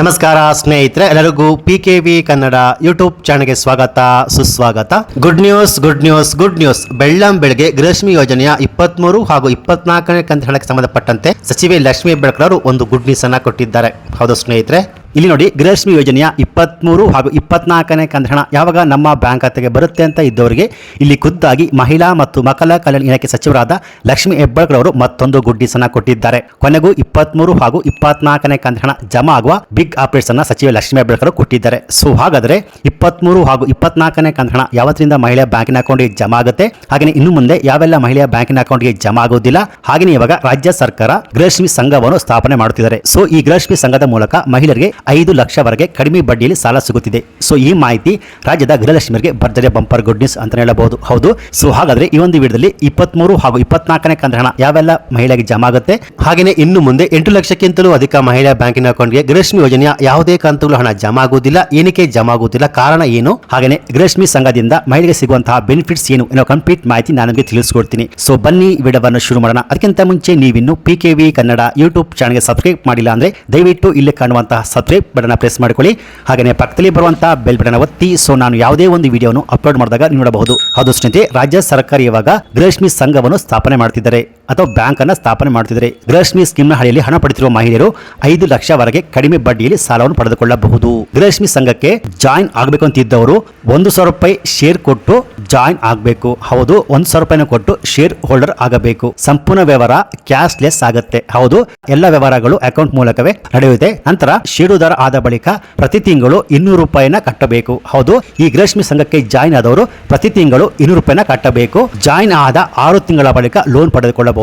ನಮಸ್ಕಾರ ಸ್ನೇಹಿತರೆ, ಎಲ್ಲರಿಗೂ P K V Kannada YouTube ಚಾನಲ್ಗೆ ಸ್ವಾಗತ, ಸುಸ್ವಾಗತ. Good news good news good news ಬೆಳ್ಳಂ ಬೆಳಗ್ಗೆ ಗೃಹಲಕ್ಷ್ಮಿ ಯೋಜನೆಯ ಇಪ್ಪತ್ಮೂರು ಹಾಗೂ ಇಪ್ಪತ್ನಾಲ್ಕನೇ ಕಂತ ಹೇಳಕ್ಕೆ ಸಂಬಂಧಪಟ್ಟಂತೆ ಸಚಿವೆ ಲಕ್ಷ್ಮೀ ಬೆಳಕರವರು ಒಂದು ಗುಡ್ ನ್ಯೂಸ್ ಅನ್ನ ಕೊಟ್ಟಿದ್ದಾರೆ. ಹೌದು ಸ್ನೇಹಿತರೆ ಇಲ್ಲಿ ನೋಡಿ ಗೃಹಲಕ್ಷ್ಮಿ ಯೋಜನೆಯ ಇಪ್ಪತ್ತ್ಮೂರು ಹಾಗೂ ಇಪ್ಪತ್ನಾಲ್ಕನೇ ಕಂದ ಹಣ ಯಾವಾಗ ನಮ್ಮ ಬ್ಯಾಂಕ್ ಖಾತೆಗೆ ಬರುತ್ತೆ ಅಂತ ಇದ್ದವರಿಗೆ ಇಲ್ಲಿ ಖುದ್ದಾಗಿ ಮಹಿಳಾ ಮತ್ತು ಮಕ್ಕಳ ಕಲ್ಯಾಣ ಇಲಾಖೆ ಸಚಿವರಾದ ಲಕ್ಷ್ಮಿ ಹೆಬ್ಬಾಳ್ಕರವರು ಮತ್ತೊಂದು ಗುಡ್ಡಿಸನ್ನು ಕೊಟ್ಟಿದ್ದಾರೆ. ಕೊನೆಗೂ ಇಪ್ಪತ್ಮೂರು ಹಾಗೂ ಇಪ್ಪತ್ನಾಲ್ಕನೇ ಕಂತು ಹಣ ಜಮಾ ಆಗುವ ಬಿಗ್ ಆಪರೇಟ್ಸ್ ಅನ್ನ ಸಚಿವ ಲಕ್ಷ್ಮಿ ಹೆಬ್ಬಾಳ್ಕರ್ ಕೊಟ್ಟಿದ್ದಾರೆ. ಸೊ ಹಾಗಾದರೆ ಇಪ್ಪತ್ಮೂರು ಹಾಗೂ ಇಪ್ಪತ್ನಾಲ್ಕನೇ ಕಂದ ಹಣ ಯಾವತ್ತಿನಿಂದ ಮಹಿಳೆಯ ಬ್ಯಾಂಕಿನ ಅಕೌಂಟ್ಗೆ ಜಮಾ ಆಗುತ್ತೆ? ಹಾಗೆಯೇ ಇನ್ನು ಮುಂದೆ ಯಾವೆಲ್ಲ ಮಹಿಳೆಯ ಬ್ಯಾಂಕಿನ ಅಕೌಂಟ್ಗೆ ಜಮಾ ಆಗೋದಿಲ್ಲ ಹಾಗೆಯೇ ಇವಾಗ ರಾಜ್ಯ ಸರ್ಕಾರ ಗೃಹಲಕ್ಷ್ಮಿ ಸಂಘವನ್ನು ಸ್ಥಾಪನೆ ಮಾಡುತ್ತಿದ್ದಾರೆ. ಸೊ ಈ ಗೃಹಲಕ್ಷ್ಮಿ ಸಂಘದ ಮೂಲಕ ಮಹಿಳೆಯರಿಗೆ ಐದು ಲಕ್ಷವರೆಗೆ ಕಡಿಮೆ ಬಡ್ಡಿಯಲ್ಲಿ ಸಾಲ ಸಿಗುತ್ತಿದೆ. ಸೊ ಈ ಮಾಹಿತಿ ರಾಜ್ಯದ ಗೃಹಲಕ್ಷ್ಮಿಯರಿಗೆ ಭರ್ಜರಿ ಬಂಪರ್ ಗುಡ್ ನ್ಯೂಸ್ ಅಂತ ಹೇಳಬಹುದು. ಹೌದು. ಸೊ ಹಾಗಾದ್ರೆ ಈ ಒಂದು ವಿಡಿಯೋದಲ್ಲಿ ಇಪ್ಪತ್ಮೂರು ಹಾಗೂ ಇಪ್ಪತ್ನಾಲ್ಕನೇ ಕಂತು ಹಣ ಯಾವೆಲ್ಲ ಮಹಿಳೆಗೆ ಜಮಾ ಆಗುತ್ತೆ? ಹಾಗೆಯೇ ಇನ್ನು ಮುಂದೆ ಎಂಟು ಲಕ್ಷಕ್ಕಿಂತಲೂ ಅಧಿಕ ಮಹಿಳಾ ಬ್ಯಾಂಕಿನ ಅಕೌಂಟ್ಗೆ ಗೃಹಲಕ್ಷ್ಮಿ ಯೋಜನೆಯ ಯಾವುದೇ ಕಂತುಗಳು ಹಣ ಜಮಾ ಆಗುವುದಿಲ್ಲ, ಏನಕ್ಕೆ ಜಮಾ ಆಗುವುದಿಲ್ಲ, ಕಾರಣ ಏನು? ಹಾಗೆಯೇ ಗೃಹಲಕ್ಷ್ಮಿ ಸಂಘದಿಂದ ಮಹಿಳೆಗೆ ಸಿಗುವಂತಹ ಬೆನಿಫಿಟ್ಸ್ ಏನು ಅನ್ನೋ ಕಂಪ್ಲೀಟ್ ಮಾಹಿತಿ ನಾನು ನಿಮಗೆ ತಿಳಿಸ್ಕೊಡ್ತೀನಿ. ಸೊ ಬನ್ನಿ ವಿಡಿಯೋವನ್ನು ಶುರು ಮಾಡೋಣ. ಅದಕ್ಕಿಂತ ಮುಂಚೆ ನೀವಿನ್ನು P K V Kannada YouTube ಚಾನಲ್ಗೆ ಸಬ್ಸ್ಕ್ರೈಬ್ ಮಾಡಿಲ್ಲ ಅಂದ್ರೆ ದಯವಿಟ್ಟು ಇಲ್ಲಿ ಕಾಣುವಂತಹ ಸಬ್ಸ್ಕ್ರೈಬ್ ಬಟನ್ ಪ್ರೆಸ್ ಮಾಡಿಕೊಳ್ಳಿ. ಹಾಗೆಯೇ ಪಕ್ಕದಲ್ಲಿ ಬರುವಂಥ ಬೆಲ್ ಬಟನ್ ಒತ್ತಿ. ಸೊ ನಾನು ಯಾವುದೇ ಒಂದು ವಿಡಿಯೋನು ಅಪ್ಲೋಡ್ ಮಾಡಿದಾಗ ನೀವು ನೋಡಬಹುದು. ಅದು ಸ್ನೇಹಿತರೆ, ರಾಜ್ಯ ಸರ್ಕಾರ ಇವಾಗ ಗೃಹಲಕ್ಷ್ಮಿ ಸಂಘವನ್ನು ಸ್ಥಾಪನೆ ಮಾಡ್ತಿದ್ದಾರೆ. ಅಥವಾ ಬ್ಯಾಂಕ್ ಅನ್ನ ಸ್ಥಾಪನೆ ಮಾಡುತ್ತಿದ್ದಾರೆ ಗೃಹಲಕ್ಷ್ಮಿ ಸ್ಕೀಮ್ನ ಹಳ್ಳಿಯಲ್ಲಿ ಹಣ ಪಡೆದಿರುವ ಮಹಿಳೆಯರು ಐದು ಲಕ್ಷವರೆಗೆ ಕಡಿಮೆ ಬಡ್ಡಿಯಲ್ಲಿ ಸಾಲವನ್ನು ಪಡೆದುಕೊಳ್ಳಬಹುದು. ಗೃಹಲಕ್ಷ್ಮಿ ಸಂಘಕ್ಕೆ ಜಾಯಿನ್ ಆಗಬೇಕು ಅಂತ ಇದ್ದವರು ಒಂದು ಸಾವಿರ ರೂಪಾಯಿ ಶೇರ್ ಕೊಟ್ಟು ಜಾಯಿನ್ ಆಗಬೇಕು. ಹೌದು, ಒಂದು ಸಾವಿರ ರೂಪಾಯಿನ ಕೊಟ್ಟು ಶೇರ್ ಹೋಲ್ಡರ್ ಆಗಬೇಕು. ಸಂಪೂರ್ಣ ವ್ಯವಹಾರ ಕ್ಯಾಶ್ ಲೆಸ್ ಆಗುತ್ತೆ. ಹೌದು, ಎಲ್ಲ ವ್ಯವಹಾರಗಳು ಅಕೌಂಟ್ ಮೂಲಕವೇ ನಡೆಯುತ್ತೆ. ನಂತರ ಶೇರುದಾರ ಆದ ಬಳಿಕ ಪ್ರತಿ ತಿಂಗಳು ಇನ್ನೂರು ರೂಪಾಯಿನ ಕಟ್ಟಬೇಕು. ಹೌದು, ಈ ಗೃಹಲಕ್ಷ್ಮಿ ಸಂಘಕ್ಕೆ ಜಾಯಿನ್ ಆದವರು ಪ್ರತಿ ತಿಂಗಳು ಇನ್ನೂರು ರೂಪಾಯಿನ ಕಟ್ಟಬೇಕು. ಜಾಯಿನ್ ಆದ ಆರು ತಿಂಗಳ ಬಳಿಕ ಲೋನ್ ಪಡೆದುಕೊಳ್ಳಬಹುದು.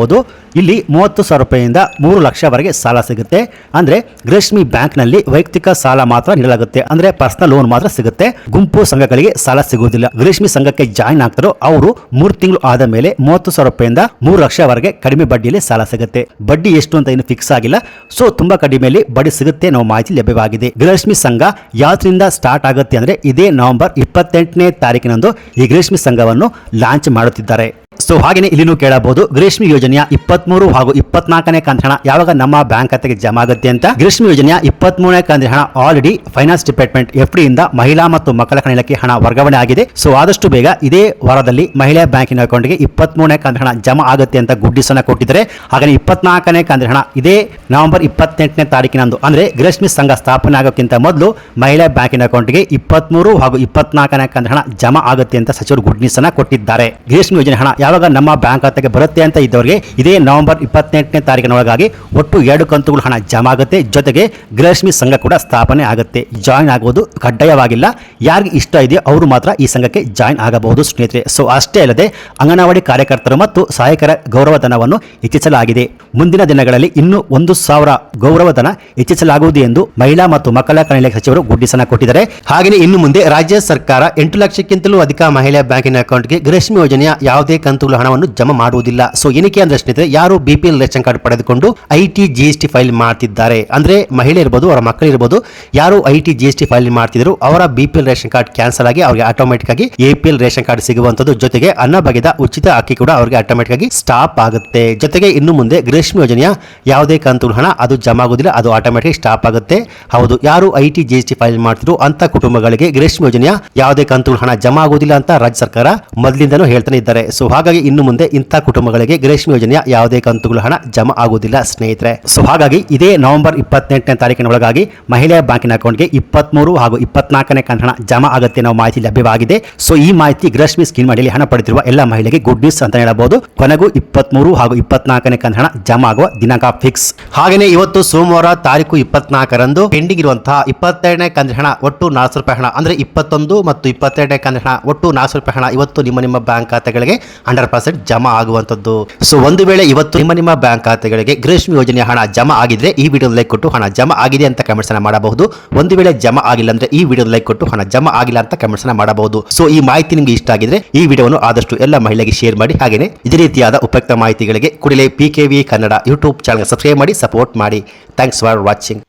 ಇಲ್ಲಿ ಮೂವತ್ತು ಸಾವಿರ ರೂಪಾಯಿಯಿಂದ ಮೂರು ಲಕ್ಷವರೆಗೆ ಸಾಲ ಸಿಗುತ್ತೆ. ಅಂದ್ರೆ ಗ್ರೇಷ್ಮಿ ಬ್ಯಾಂಕ್ನಲ್ಲಿ ವೈಯಕ್ತಿಕ ಸಾಲ ಮಾತ್ರ ನೀಡಲಾಗುತ್ತೆ. ಅಂದ್ರೆ ಪರ್ಸನಲ್ ಲೋನ್ ಮಾತ್ರ ಸಿಗುತ್ತೆ. ಗುಂಪು ಸಂಘಗಳಿಗೆ ಸಾಲ ಸಿಗುವುದಿಲ್ಲ. ಗ್ರೇಷ್ಮಿ ಸಂಘಕ್ಕೆ ಜಾಯಿನ್ ಆಗ್ತಾರೋ ಅವರು ಮೂರು ತಿಂಗಳು ಆದ ಮೇಲೆ ಮೂವತ್ತು ಸಾವಿರ ರೂಪಾಯಿಂದ ಮೂರು ಲಕ್ಷವರೆಗೆ ಕಡಿಮೆ ಬಡ್ಡಿಯಲ್ಲಿ ಸಾಲ ಸಿಗುತ್ತೆ. ಬಡ್ಡಿ ಎಷ್ಟು ಅಂತ ಏನು ಫಿಕ್ಸ್ ಆಗಿಲ್ಲ. ಸೊ ತುಂಬಾ ಕಡಿಮೆಯಲ್ಲಿ ಬಡ್ಡಿ ಸಿಗುತ್ತೆ ಅನ್ನೋ ಮಾಹಿತಿ ಲಭ್ಯವಾಗಿದೆ. ಗೃಹಲಕ್ಷ್ಮಿ ಸಂಘ ಯಾತ್ರಿಂದ ಸ್ಟಾರ್ಟ್ ಆಗುತ್ತೆ ಅಂದ್ರೆ ಇದೇ ನವೆಂಬರ್ ಇಪ್ಪತ್ತೆಂಟನೇ ತಾರೀಕಿನಂದು ಈ ಗೃಹಲಕ್ಷ್ಮಿ ಸಂಘವನ್ನು ಲಾಂಚ್ ಮಾಡುತ್ತಿದ್ದಾರೆ. ಸೊ ಹಾಗೆಯೇ ಇಲ್ಲಿನೂ ಕೇಳಬಹುದು. ಗ್ರೀಷ್ಮಿ ಯೋಜನೆಯ ಇಪ್ಪತ್ಮೂರು ಹಾಗೂ ಇಪ್ಪತ್ನಾಲ್ಕನೇ ಕಂತ ಹಣ ಯಾವಾಗ ನಮ್ಮ ಬ್ಯಾಂಕ್ ಖಾತೆಗೆ ಜಮಾ ಆಗುತ್ತೆ ಅಂತ? ಗ್ರೀಷ್ಮಿ ಯೋಜನೆಯ ಇಪ್ಪತ್ಮೂರನೇ ಕಂತ ಹಣ ಆಲ್ರೆಡಿ ಫೈನಾನ್ಸ್ ಡಿಪಾರ್ಟ್ಮೆಂಟ್ ಎಫ್ ಇಂದ ಮಹಿಳಾ ಮತ್ತು ಮಕ್ಕಳ ಇಲಾಖೆ ಹಣ ವರ್ಗಾವಣೆ ಆಗಿದೆ. ಸೊ ಆದಷ್ಟು ಬೇಗ ಇದೇ ವಾರದಲ್ಲಿ ಮಹಿಳಾ ಬ್ಯಾಂಕಿನ ಅಕೌಂಟ್ಗೆ ಇಪ್ಪತ್ಮೂರನೇ ಕಂತ ಹಣ ಜಮಾ ಆಗುತ್ತೆ ಅಂತ ಗುಡ್ಡಿಸ್ ಅನ್ನ ಕೊಟ್ಟಿದ್ದಾರೆ. ಹಾಗೆ ಇಪ್ಪತ್ನಾಲ್ಕನೇ ಕಂತ ಹಣ ಇದೇ ನವೆಂಬರ್ ಇಪ್ಪತ್ತೆಂಟನೇ ತಾರೀಕಿನಂದು. ಅಂದ್ರೆ ಗ್ರೀಷ್ಮಿ ಸಂಘ ಸ್ಥಾಪನೆ ಆಗೋಕ್ಕಿಂತ ಮೊದಲು ಮಹಿಳಾ ಬ್ಯಾಂಕಿನ ಅಕೌಂಟ್ಗೆ ಇಪ್ಪತ್ಮೂರು ಹಾಗೂ ಇಪ್ಪತ್ನಾಲ್ಕನೇ ಕಂತ ಹಣ ಜಮಾ ಆಗುತ್ತೆ ಅಂತ ಸಚಿವರು ಗುಡ್ ಕೊಟ್ಟಿದ್ದಾರೆ. ಗ್ರೀಷ್ಮಿ ಯೋಜನೆ ಹಣ ಯಾವಾಗ ನಮ್ಮ ಬ್ಯಾಂಕ್ ಖಾತೆಗೆ ಬರುತ್ತೆ ಅಂತ ಇದ್ದವರಿಗೆ ಇದೇ ನವೆಂಬರ್ ಇಪ್ಪತ್ತೆಂಟನೇ ತಾರೀಕಿನ ಒಳಗಾಗಿ ಒಟ್ಟು ಎರಡು ಕಂತುಗಳು ಹಣ ಜಮಾ ಆಗುತ್ತೆ ಜೊತೆಗೆ ಗೃಹಲಕ್ಷ್ಮಿ ಸಂಘ ಕೂಡ ಸ್ಥಾಪನೆ ಆಗುತ್ತೆ. ಜಾಯಿನ್ ಆಗುವುದು ಕಡ್ಡಾಯವಾಗಿಲ್ಲ. ಯಾರಿಗೆ ಇಷ್ಟ ಇದೆಯೋ ಅವರು ಮಾತ್ರ ಈ ಸಂಘಕ್ಕೆ ಜಾಯಿನ್ ಆಗಬಹುದು ಸ್ನೇಹಿತರೆ. ಸೊ, ಅಷ್ಟೇ ಅಲ್ಲದೆ ಅಂಗನವಾಡಿ ಕಾರ್ಯಕರ್ತರು ಮತ್ತು ಸಹಾಯಕರ ಗೌರವಧನವನ್ನು ಹೆಚ್ಚಿಸಲಾಗಿದೆ. ಮುಂದಿನ ದಿನಗಳಲ್ಲಿ ಇನ್ನೂ ಒಂದು ಸಾವಿರ ಗೌರವಧನ ಹೆಚ್ಚಿಸಲಾಗುವುದು ಎಂದು ಮಹಿಳಾ ಮತ್ತು ಮಕ್ಕಳ ಕಲ್ಯಾಣ ಸಚಿವರು ಗುಡ್ಡಿಸನ ಕೊಟ್ಟಿದ್ದಾರೆ. ಹಾಗೆಯೇ ಇನ್ನು ಮುಂದೆ ರಾಜ್ಯ ಸರ್ಕಾರ ಎಂಟು ಲಕ್ಷಕ್ಕಿಂತಲೂ ಅಧಿಕ ಮಹಿಳಾ ಬ್ಯಾಂಕಿನ ಅಕೌಂಟ್ಗೆ ಗೃಹಲಕ್ಷ್ಮಿ ಯೋಜನೆಯ ಯಾವುದೇ ಕಂತುಗಳ ಹಣವನ್ನು ಜಮಾ ಮಾಡುವುದಿಲ್ಲ. ಸೊ ಏನಕ್ಕೆ ಅಂದ್ರೆ ಸ್ನೇಹಿತರೆ, ಯಾರು ಬಿಪಿಎಲ್ ರೇಷನ್ ಕಾರ್ಡ್ ಪಡೆದುಕೊಂಡು ಐ ಟಿ ಜಿ ಫೈಲ್ ಮಾಡ್ತಿದ್ದಾರೆ. ಅಂದ್ರೆ ಮಹಿಳೆ ಇರ್ಬೋದು, ಅವರ ಮಕ್ಕಳು ಇರ್ಬೋದು, ಯಾರು ಐ ಟಿ ಜಿ ಫೈಲ್ ಮಾಡ್ತಿದ್ರು, ಅವರ ಬಿಪಿಎಲ್ ರೇಷನ್ ಕಾರ್ಡ್ ಕ್ಯಾನ್ಸಲ್ ಆಗಿ ಅವರಿಗೆ ಆಟೋಮೆಟಿಕ್ ಆಗಿ ಎಪಿಎಲ್ ರೇಷನ್ ಕಾರ್ಡ್ ಸಿಗುವಂತದ್ದು ಜೊತೆಗೆ ಅನ್ನ ಬಗೆದ ಉಚಿತ ಅಕ್ಕಿ ಕೂಡ ಅವರಿಗೆ ಆಟೋಮೆಟಿಕ್ ಆಗಿ ಸ್ಟಾಪ್ ಆಗುತ್ತೆ. ಜೊತೆಗೆ ಇನ್ನು ಮುಂದೆ ಗ್ರೀಷ್ಮ ಯೋಜನೆಯ ಯಾವುದೇ ಕಂತುಗಳ ಹಣ ಅದು ಜಮಾ ಆಗುದಿಲ್ಲ ಅದು ಆಟೋಮೆಟಿಕ್ ಸ್ಟಾಪ್ ಆಗುತ್ತೆ. ಹೌದು, ಯಾರು I T G T file ಮಾಡ್ತಿದ್ರು ಅಂತ ಕುಟುಂಬಗಳಿಗೆ ಗ್ರೀಷ್ಮ ಯೋಜನೆಯ ಯಾವುದೇ ಕಂತುಗಳ ಹಣ ಜಮಾ ಆಗುದಿಲ್ಲ ಅಂತ ರಾಜ್ಯ ಸರ್ಕಾರ ಮೊದಲಿಂದನೂ ಹೇಳ್ತಾನೆ ಇದ್ದಾರೆ. ಸೊ ಹಾಗಾಗಿ ಇನ್ನು ಮುಂದೆ ಇಂಥ ಕುಟುಂಬಗಳಿಗೆ ಗೃಹಲಕ್ಷ್ಮಿ ಯೋಜನೆಯ ಯಾವುದೇ ಕಂತುಗಳು ಹಣ ಜಮಾ ಆಗುವುದಿಲ್ಲ, ಸ್ನೇಹಿತರೆ. ಸೊ ಹಾಗಾಗಿ ಇದೇ ನವೆಂಬರ್ ಇಪ್ಪತ್ತೆಂಟನೇ ತಾರೀಕಿನ ಒಳಗಾಗಿ ಮಹಿಳೆಯ ಬ್ಯಾಂಕಿನ ಅಕೌಂಟ್ಗೆ ಇಪ್ಪತ್ಮೂರು ಹಾಗೂ ಇಪ್ಪತ್ನಾಲ್ಕನೇ ಕಂತ ಹಣ ಜಮಾ ಆಗುತ್ತೆ ಅನ್ನೋ ಮಾಹಿತಿ ಲಭ್ಯವಾಗಿದೆ. ಸೊ ಈ ಮಾಹಿತಿ ಗೃಹಲಕ್ಷ್ಮಿ ಸ್ಕೀಮ್ ಅಡಿಯಲ್ಲಿ ಹಣ ಪಡೆದಿರುವ ಎಲ್ಲ ಮಹಿಳೆಗೆ ಗುಡ್ ನ್ಯೂಸ್ ಅಂತ ಹೇಳಬಹುದು. ಕೊನೆಗೂ ಇಪ್ಪತ್ಮೂರು ಹಾಗೂ ಇಪ್ಪತ್ನಾಲ್ಕನೇ ಕಂತ ಹಣ ಜಮಾ ಆಗುವ ದಿನಾಂಕ ಫಿಕ್ಸ್. ಹಾಗೆಯೇ ಇವತ್ತು ಸೋಮವಾರ ತಾರೀಕು ಇಪ್ಪತ್ನಾಲ್ಕರಂದು ಪೆಂಡಿಂಗ್ ಇರುವಂತಹ ಇಪ್ಪತ್ತೆರಡನೇ ಕಂತು ಹಣ ಒಟ್ಟು ನಾಲ್ಕು ರೂಪಾಯಿ ಹಣ, ಅಂದ್ರೆ ಇಪ್ಪತ್ತೊಂದು ಮತ್ತು ಇಪ್ಪತ್ತೆರಡನೇ ಕಂತು ಹಣ ಒಟ್ಟು ನಾಲ್ಕು ರೂಪಾಯಿ ಹಣ ಇವತ್ತು ನಿಮ್ಮ ನಿಮ್ಮ ಬ್ಯಾಂಕ್ ಖಾತೆಗಳಿಗೆ ಹಂಡ್ರೆಡ್ ಪರ್ಸೆಂಟ್ ಜಮಾ ಆಗುವಂತದ್ದು ಸೊ ಒಂದು ವೇಳೆ ಇವತ್ತು ನಿಮ್ಮ ನಿಮ್ಮ ಬ್ಯಾಂಕ್ ಖಾತೆಗಳಿಗೆ ಗ್ರೀಷ್ಮ ಯೋಜನೆ ಹಣ ಜಮಾ ಆಗಿದ್ರೆ ಈ ವಿಡಿಯೋ ಲೈಕ್ ಕೊಟ್ಟು ಹಣ ಜಮಾ ಆಗಿದೆ ಅಂತ ಕಮೆಂಟ್ಸ್ ಅನ್ನ ಮಾಡಬಹುದು. ಒಂದು ವೇಳೆ ಜಮಾ ಆಗಿಲ್ಲ ಅಂದ್ರೆ ಈ ವಿಡಿಯೋ ಲೈಕ್ ಕೊಟ್ಟು ಹಣ ಜಮಾ ಆಗಿಲ್ಲ ಅಂತ ಕಮೆಂಟ್ಸ್ ಅನ್ನ ಮಾಡಬಹುದು. ಸೊ ಈ ಮಾಹಿತಿ ನಿಮಗೆ ಇಷ್ಟ ಆಗಿದ್ರೆ ಈ ವಿಡಿಯೋವನ್ನು ಆದಷ್ಟು ಎಲ್ಲ ಮಹಿಳೆಗೆ ಶೇರ್ ಮಾಡಿ. ಹಾಗೆಯೇ ಇದೇ ರೀತಿಯಾದ ಉಪಯುಕ್ತ ಮಾಹಿತಿಗಳಿಗೆ ಕೂಡಲೇ P K V Kannada YouTube channel subscribe ಮಾಡಿ ಸಪೋರ್ಟ್ ಮಾಡಿ. Thanks for watching